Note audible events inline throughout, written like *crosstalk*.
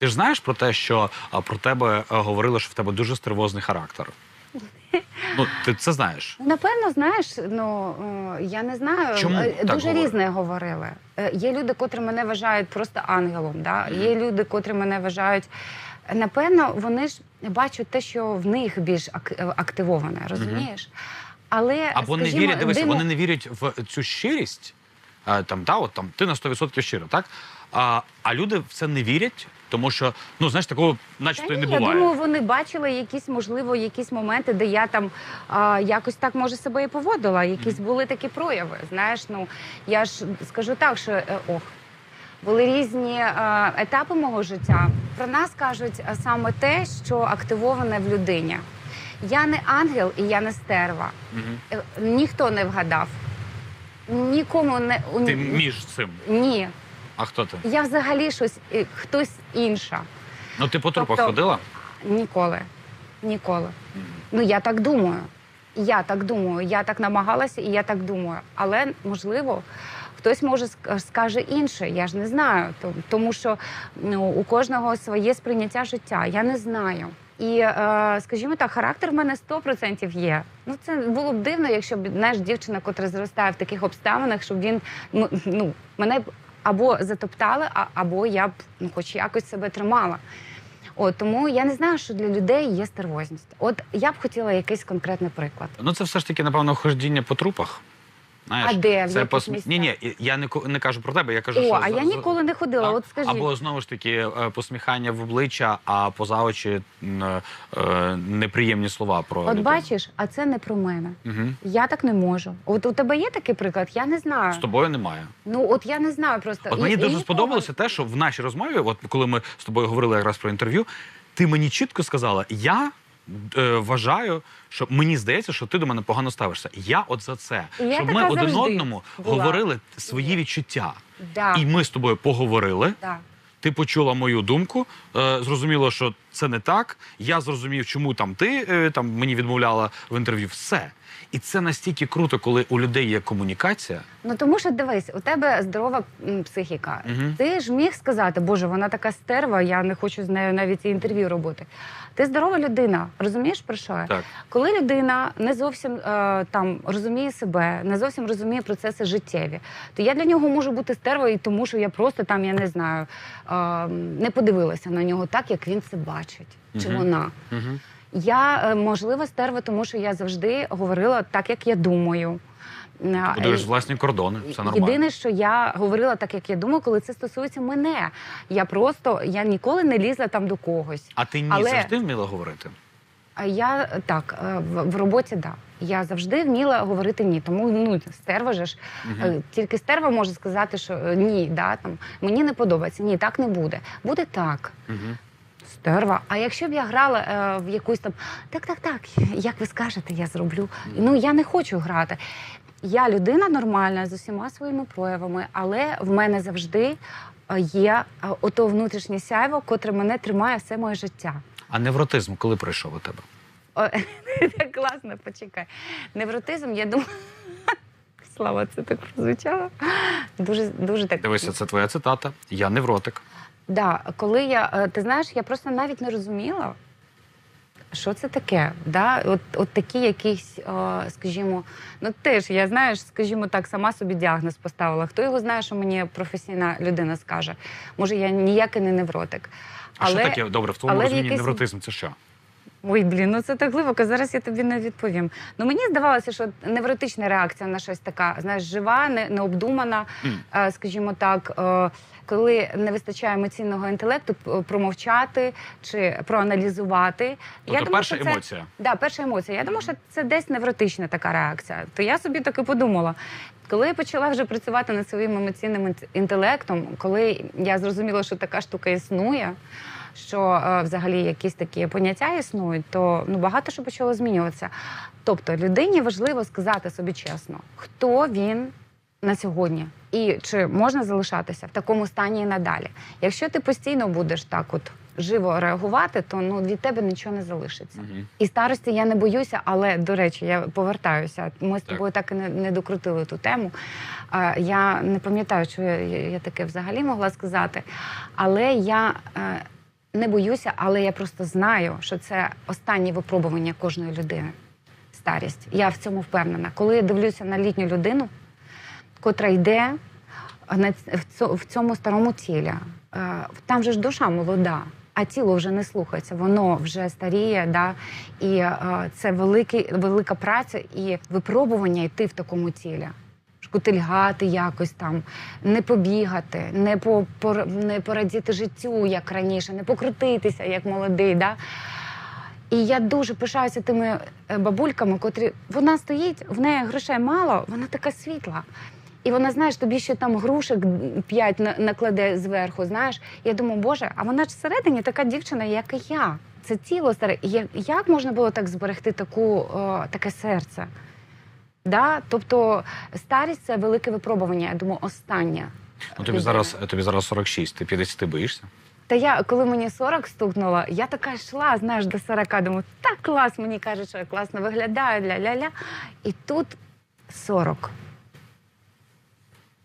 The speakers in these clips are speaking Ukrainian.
Ти ж знаєш про те, що а, про тебе е, говорили, що в тебе дуже стервозний характер. Ну, ти це знаєш. Напевно, знаєш, ну е, я не знаю. Чому Е, так дуже говорять? різне говорили. Е, Є люди, котрі мене вважають просто ангелом. Да? Є люди, котрі мене вважають. Напевно, вони ж бачать те, що в них більш ак- е, активоване, розумієш? Але Або не скажімо, вірять, дивися, диму- вони не вірять в цю щирість. А, там, та, от, там, ти на 100% щиро, так? А, а люди в це не вірять, тому що, ну, знаєш, такого начебто і не ні, я буває. думаю, вони бачили якісь, можливо, якісь моменти, де я там а, якось так може себе і поводила. Якісь були такі прояви. Знаєш, ну я ж скажу так, що е, ох. Були різні е, етапи мого життя. Про нас кажуть е, саме те, що активоване в людині. Я не ангел і я не стерва. Е, Ніхто не вгадав. Нікому не у- Ти між цим. ні. А хто ти? Я взагалі щось е, хтось інша. Ну, ти по трупах Тобто- ходила? Ніколи. Ніколи. Ну, я так думаю. Я так думаю. Я так намагалася і я так думаю. Але, можливо, хтось може ск- скаже інше. Я ж не знаю. То- Тому що ну, у кожного своє сприйняття життя. Я не знаю. І, е, скажімо так, характер в мене 100% є. Ну, це було б дивно, якщо б знаєш, дівчина, котра зростає в таких обставинах, щоб він ну, мене б або затоптали, або я б ну, хоч якось себе тримала. От тому я не знаю, що для людей є стервозність. От я б хотіла якийсь конкретний приклад. Ну, це все ж таки, напевно, хождіння по трупах. Знаєш, А де? В це яких посмі... місцях? Ні, ні, я не, ко- не кажу про тебе, я кажу, О, що а за- я ніколи не ходила. А? От скажіть. Або знову ж таки е, посміхання в обличчя, а поза очі м, е, е, неприємні слова про От людину. бачиш, а це не про мене. Угу. Я так не можу. От у тебе є такий приклад? Я не знаю. З тобою немає. Ну от я не знаю просто. От І- мені і дуже нікого. сподобалося те, що в нашій розмові, от коли ми з тобою говорили якраз про інтерв'ю, ти мені чітко сказала: я. Е, Вважаю, що мені здається, що ти до мене погано ставишся. Я от за це, я щоб ми така один завжди одному була. говорили свої відчуття. Да, І ми з тобою поговорили. да. Ти почула мою думку, е, зрозуміло, що це не так. Я зрозумів, чому там ти е, там мені відмовляла в інтерв'ю. Все. І це настільки круто, коли у людей є комунікація. Ну тому що дивись, у тебе здорова психіка. Мгм. Ти ж міг сказати, Боже, вона така стерва, я не хочу з нею навіть інтерв'ю робити. Ти здорова людина, розумієш про що я? Так. Коли людина не зовсім е, там розуміє себе, не зовсім розуміє процеси життєві, то я для нього можу бути стервою, тому що я просто там, я не знаю, е, не подивилася на нього так, як він це бачить, чи Мгм. вона. Угу. Я е, можливо стерва, тому що я завжди говорила так, як я думаю. Е, Будуєш власні кордони, все нормально. Єдине, що я говорила так, як я думаю, коли це стосується мене. Я просто я ніколи не лізла там до когось. А ти ні Але- завжди вміла говорити? Я е, так е, в, в роботі, да. Я завжди вміла говорити ні. Тому ну стерва же ж е, тільки стерва може сказати, що ні, да там мені не подобається. Ні, так не буде. Буде так. Угу. Стерва. А якщо б я грала е, в якусь там так, так, так, як ви скажете, я зроблю. Ну я не хочу грати. Я людина нормальна з усіма своїми проявами, але в мене завжди е, є е, ото внутрішнє сяйво, котре мене тримає все моє життя. А невротизм коли прийшов у тебе? О, *laughs* так класно, почекай. Невротизм, я думаю. *laughs* Слава, це так прозвучало. Дуже, дуже так. Дивися, це твоя цитата. Я невротик. Да, коли я, е, ти знаєш, я просто навіть не розуміла, що це таке. Да? От, от такі якісь, е, скажімо, ну теж я знаєш, скажімо так, сама собі діагноз поставила. Хто його знає, що мені професійна людина скаже? Може, я ніякий не невротик. А що таке добре в тому але розумінні якийсь- невротизм? Це що? Ой, блін, ну це так глибоко. Зараз я тобі не відповім. Ну мені здавалося, що невротична реакція на щось така, знаєш, жива, не, необдумана, М. е, скажімо так, е, коли не вистачає емоційного інтелекту, промовчати чи проаналізувати. Тобто думаю, перша що це- емоція. Да, перша емоція. Я думаю, що це десь невротична така реакція. То я собі так і подумала. Коли я почала вже працювати над своїм емоційним інтелектом, коли я зрозуміла, що така штука існує, що е, взагалі якісь такі поняття існують, то ну багато що почало змінюватися. Тобто людині важливо сказати собі чесно, хто він на сьогодні, і чи можна залишатися в такому стані і надалі. Якщо ти постійно будеш так, от живо реагувати, то ну від тебе нічого не залишиться. Мгм. І старості я не боюся, але до речі, я повертаюся. Ми з тобою так і не, не докрутили ту тему. А, я не пам'ятаю, що я, я, я таке взагалі могла сказати. Але я е, не боюся, але я просто знаю, що це останнє випробування кожної людини. Старість. Я в цьому впевнена. Коли я дивлюся на літню людину, котра йде на в цьому старому тілі, е, там же ж душа молода. А тіло вже не слухається, воно вже старіє, да? і е, це великий, велика праця і випробування йти в такому тілі. Шкутильгати якось там, не побігати, не, по, не порадіти життю, як раніше, не покрутитися, як молодий. Да? І я дуже пишаюся тими е, бабульками, котрі вона стоїть, в неї грошей мало, вона така світла. І вона, знаєш, тобі ще там грушек п'ять накладе зверху. Знаєш, я думаю, боже, а вона ж всередині така дівчина, як і я. Це тіло старе. Як, можна було так зберегти таку, о, таке серце? Да? Тобто старість це велике випробування. Я думаю, останнє. Ну, тобі зараз, тобі зараз 46, ти 50 боїшся? Та я, коли мені 40 стукнуло, я така йшла, знаєш, до 40, думаю, так клас, мені кажуть, що я класно виглядаю, ля-ля-ля. І тут 40.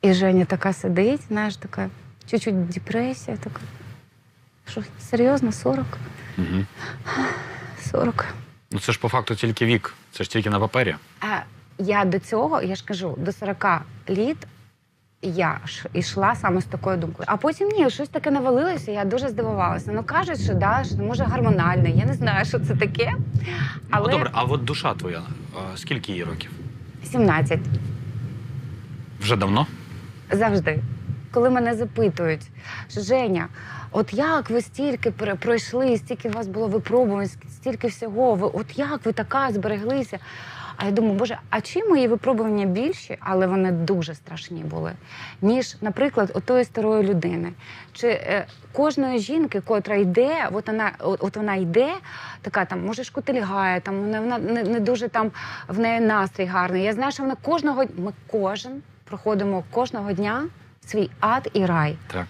І Женя така сидить, знаєш, така чуть-чуть депресія, така. Що, серйозно, 40? Угу. 40. Ну це ж по факту тільки вік, це ж тільки на папері. А я до цього, я ж кажу, до 40 літ я йшла саме з такою думкою. А потім ні, щось таке навалилося, я дуже здивувалася. Ну кажуть, що да, що може гормональне, я не знаю, що це таке. Але Ну, добре, а от душа твоя, скільки їй років? 17 Вже давно? Завжди. Коли мене запитують, що Женя, от як ви стільки пройшли, стільки у вас було випробувань, стільки всього, ви от як ви така збереглися? А я думаю, боже, а чи мої випробування більші, але вони дуже страшні були, ніж, наприклад, отої старої людини. Чи е, кожної жінки, котра йде, от вона, от вона йде, така там, може, шкутильгає, там вона, вона не, не дуже там в неї настрій гарний. Я знаю, що вона кожного ми кожен проходимо кожного дня свій ад і рай. Так.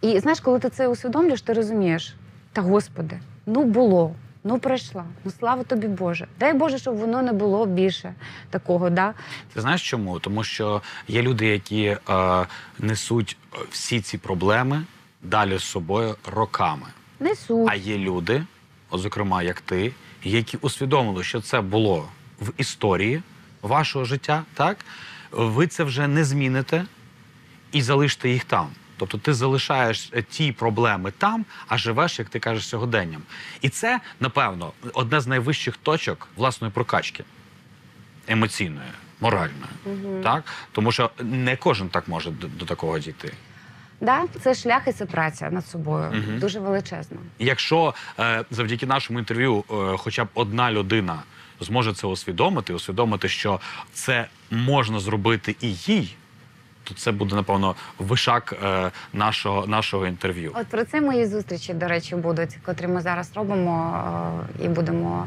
І знаєш, коли ти це усвідомлюєш, ти розумієш, та господи, ну було, ну пройшла, ну слава тобі Боже. Дай Боже, щоб воно не було більше такого. Да? Ти знаєш чому? Тому що є люди, які е, несуть всі ці проблеми далі з собою роками. Несуть. А є люди, от зокрема, як ти, які усвідомили, що це було в історії вашого життя, так? Ви це вже не зміните і залишите їх там. Тобто ти залишаєш е, ті проблеми там, а живеш, як ти кажеш, сьогоденням. І це, напевно, одна з найвищих точок власної прокачки емоційної, моральної. Так? Тому що не кожен так може до, до такого дійти. Да? Це шлях і це праця над собою. Мгм. Дуже величезна. Якщо е, завдяки нашому інтерв'ю е, хоча б одна людина зможе це усвідомити, усвідомити, що це можна зробити і їй, то це буде, напевно, вишак е, нашого, нашого інтерв'ю. От про це мої зустрічі, до речі, будуть, котрі ми зараз робимо, е, і будемо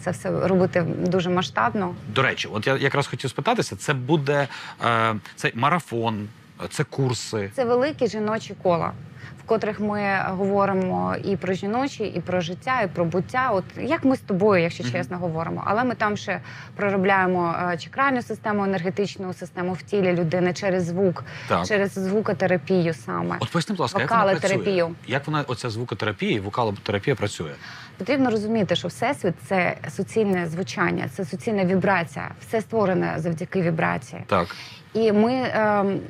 це все робити дуже масштабно. До речі, от я якраз хотів спитатися: це буде е, це марафон, це курси. Це великі жіночі кола, в котрих ми говоримо і про жіночі, і про життя, і про буття. От як ми з тобою, якщо чесно, говоримо. Але ми там ще проробляємо е, чакральну систему, енергетичну систему в тілі людини через звук, Так. через звукотерапію саме. От поясни, будь ласка, як вона працює? Як вона оця звукотерапія і вокалотерапія працює? Потрібно розуміти, що всесвіт це суцільне звучання, це суцільна вібрація. Все створене завдяки вібрації. Так. І ми ем,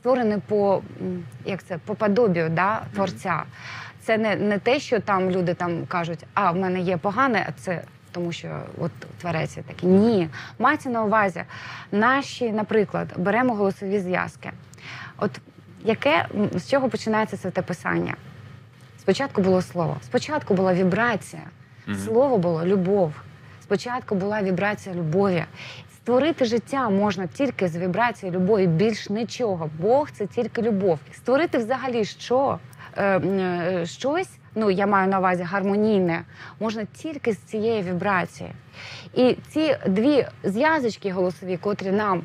створені по як це по подобію да, творця. Це не, не те, що там люди там кажуть, а в мене є погане, а це тому, що от творець є такий. Ні, мається на увазі наші, наприклад, беремо голосові зв'язки. От яке з чого починається святе писання? Спочатку було слово, спочатку була вібрація, слово було любов. Спочатку була вібрація любові. Створити життя можна тільки з вібрації любові, більш нічого. Бог це тільки любов. Створити взагалі що? Е, е, щось, ну я маю на увазі гармонійне, можна тільки з цієї вібрації. І ці дві зв'язочки голосові, котрі нам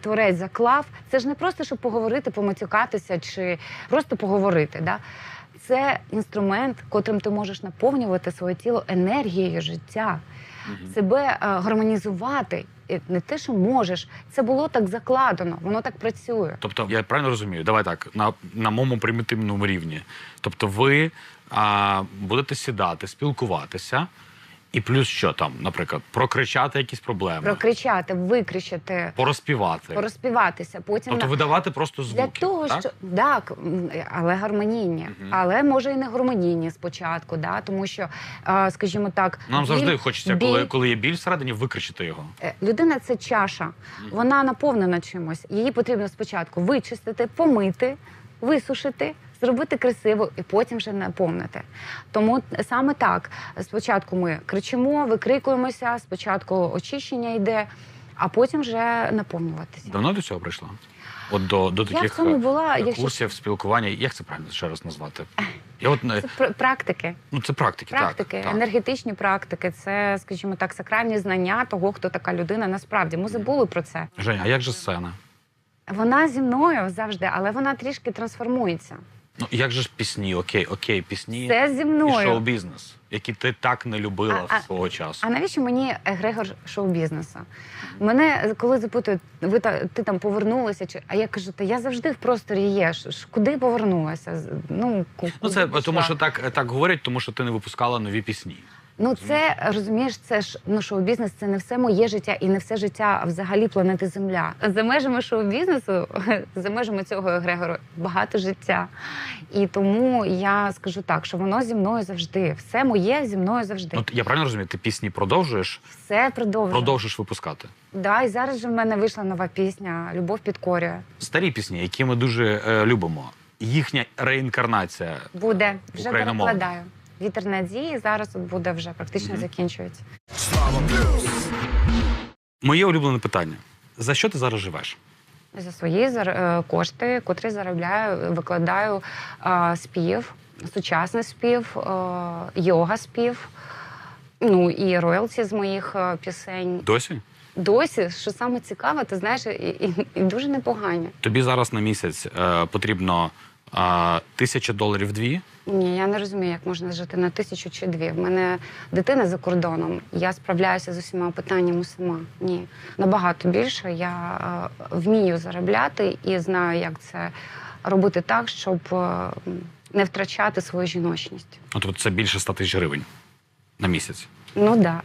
творець заклав, це ж не просто, щоб поговорити, помацюкатися чи просто поговорити. Да? Це інструмент, котрим ти можеш наповнювати своє тіло енергією життя, себе е, гармонізувати. Не те, що можеш, це було так закладено, воно так працює. Тобто, я правильно розумію, давай так, на, на моєму примітивному рівні. Тобто, ви а, будете сідати, спілкуватися, і плюс що там, наприклад, прокричати якісь проблеми, Прокричати, викричати, порозпівати. порозпіватися, потім Тобто на- видавати просто звуки. Для того, так? що так, але гармонійні, Мгм. але може і не гармонійні спочатку, да? тому що, скажімо так, Нам біль- завжди хочеться, біль- коли, коли є біль всередині, викричити його. Е, Людина це чаша, вона наповнена чимось. Її потрібно спочатку вичистити, помити, висушити, зробити красиво і потім вже наповнити. Тому саме так. Спочатку ми кричимо, викрикуємося, спочатку очищення йде, а потім вже наповнюватися. Давно до цього прийшла? От до, до Я в таких цьому е, була, якщо курсів, спілкування. Як це правильно ще раз назвати? Я от не це пр- практики. ну це практики, Практики, так, так. енергетичні практики, це, скажімо так, сакральні знання того, хто така людина насправді. Ми забули про це. Женя, а як же сцена? Вона зі мною завжди, але вона трішки трансформується. Ну як же ж пісні? Окей, окей, пісні Це зі і мною. шоу-бізнес, які ти так не любила А- свого часу. А навіщо мені Грегор шоу-бізнесу? Мене коли запитують, ви та ти там повернулася, чи а я кажу, та я завжди в просторі є. Ж- ж Куди повернулася? Ну, куди Ну це пішла? тому, що так, так говорять, тому що ти не випускала нові пісні. Ну, це розумієш, це ж ну шоу-бізнес це не все моє життя і не все життя взагалі планети Земля. За межами шоу-бізнесу, *laughs* за межами цього егрегору, багато життя. І тому я скажу так, що воно зі мною завжди. Все моє зі мною завжди. Ну я правильно розумію, ти пісні продовжуєш, Все продовжує. продовжиш випускати. Да, і зараз же в мене вийшла нова пісня Любов підкорює. Старі пісні, які ми дуже е, любимо. Їхня реінкарнація. Буде вже перекладаю. Вітер надії зараз от буде вже практично закінчується. Моє улюблене питання: за що ти зараз живеш? За свої зар- е, кошти, котрі заробляю, викладаю е, спів, сучасний спів, е, йога спів. Ну і роялті з моїх е, пісень. Досі? Досі, що саме цікаве, ти знаєш, і, і, і дуже непогані. Тобі зараз на місяць е, потрібно е, тисяча доларів дві. Ні, я не розумію, як можна жити на тисячу чи дві. В мене дитина за кордоном. Я справляюся з усіма питаннями сама. Ні, набагато більше. Я е, вмію заробляти і знаю, як це робити так, щоб е, не втрачати свою жіночність. Ну, тобто це більше 100 тисяч гривень на місяць. Ну да.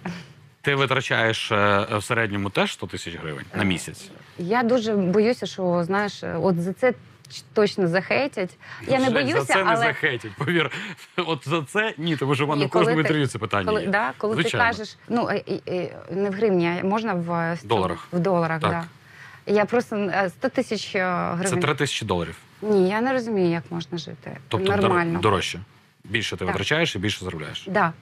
Ти витрачаєш е, в середньому теж 100 тисяч гривень на місяць. Я дуже боюся, що знаєш, от за це точно захейтять. Я не Жень, боюся, за це але не захейтять. Повір, от за це ні, тому що в мене в кожному інтерв'ю це питання. коли, є. да, коли Звичайно. ти кажеш, ну е, не в гривні, а можна в е, Доларах. В доларах, Так. Да. Я просто е, 100 тисяч е, Це гривень. 3 тисячі доларів. Ні, я не розумію, як можна жити. Тобто дор- Нормально. дорожче. Більше ти Так. витрачаєш і більше заробляєш. Да.